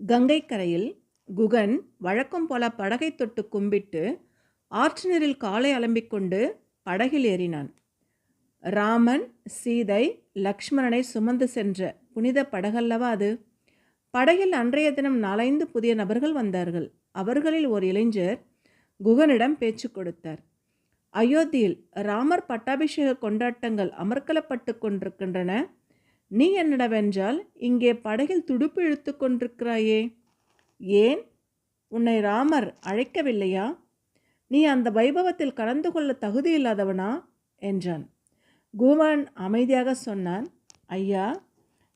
கங்கை கரையில் குகன் வழக்கம் போல படகை தொட்டு கும்பிட்டு ஆற்று காலை அலம்பிக் கொண்டு படகில் ஏறினான். ராமன் சீதை லக்ஷ்மணனை சுமந்து சென்ற புனித படகல்லவா அது. படகில் அன்றைய தினம் நாலைந்து புதிய நபர்கள் வந்தார்கள். அவர்களில் ஒரு இளைஞர் குகனிடம் பேச்சு கொடுத்தார். அயோத்தியில் ராமர் பட்டாபிஷேக கொண்டாட்டங்கள் அமர்க்கலப்பட்டு கொண்டிருக்கின்றன. நீ என்னடவென்றால் இங்கே படகில் துடுப்பு இழுத்து கொண்டிருக்கிறாயே. ஏன்? உன்னை ராமர் அழைக்கவில்லையா? நீ அந்த வைபவத்தில் கலந்து கொள்ள தகுதி இல்லாதவனா? என்றான். குமன் அமைதியாக சொன்னான். ஐயா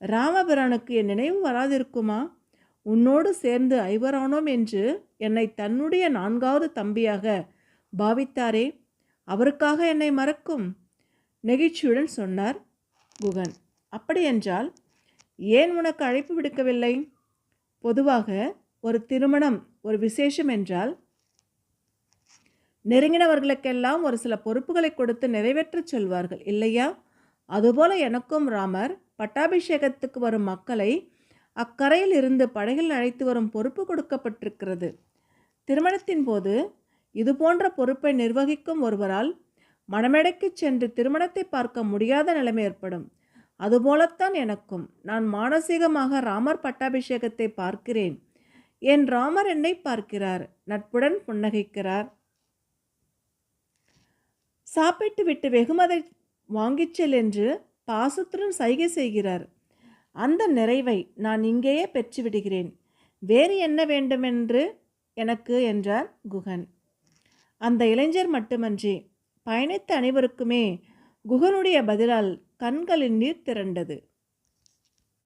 ராமபிரானுக்கு என் நினைவு வராதிருக்குமா? உன்னோடு சேர்ந்து ஐவரானோம் என்று என்னை தன்னுடைய நான்காவது தம்பியாக பாவித்தாரே. அவருக்காக என்னை மறக்கும். நெகிழ்ச்சியுடன் சொன்னார் குகன் அப்படியென்றால் ஏன் உனக்கு அழைப்பு விடுக்கவில்லை? பொதுவாக ஒரு திருமணம் ஒரு விசேஷம் என்றால் நெருங்கினவர்களுக்கெல்லாம் ஒரு சில பொறுப்புகளை கொடுத்து நிறைவேற்றச் சொல்வார்கள் இல்லையா? அதுபோல எனக்கும் ராமர் பட்டாபிஷேகத்துக்கு வரும் மக்களை அக்கரையில் இருந்து படகில் அழைத்து வரும் பொறுப்பு கொடுக்கப்பட்டிருக்கிறது. திருமணத்தின் போது இது போன்ற பொறுப்பை நிர்வகிக்கும் ஒருவரால் மணமேடைக்கு சென்று திருமணத்தை பார்க்க முடியாத நிலைமை ஏற்படும். அதுபோலத்தான் எனக்கும். நான் மானசீகமாக ராமர் பட்டாபிஷேகத்தை பார்க்கிறேன். என் ராமர் என்னை பார்க்கிறார். நட்புடன் புன்னகைக்கிறார். சாப்பிட்டு விட்டு வெகுமதை வாங்கிச் செல் என்று பாசத்துடன் சைகை செய்கிறார். அந்த நிறைவை நான் இங்கேயே பெற்றுவிடுகிறேன் வேறு என்ன வேண்டுமென்று எனக்கு என்றார் குகன். அந்த இளைஞர் மட்டுமன்றி பயணித்த அனைவருக்குமே குகனுடைய பதிலால் கண்களின் நீர் திரண்டது.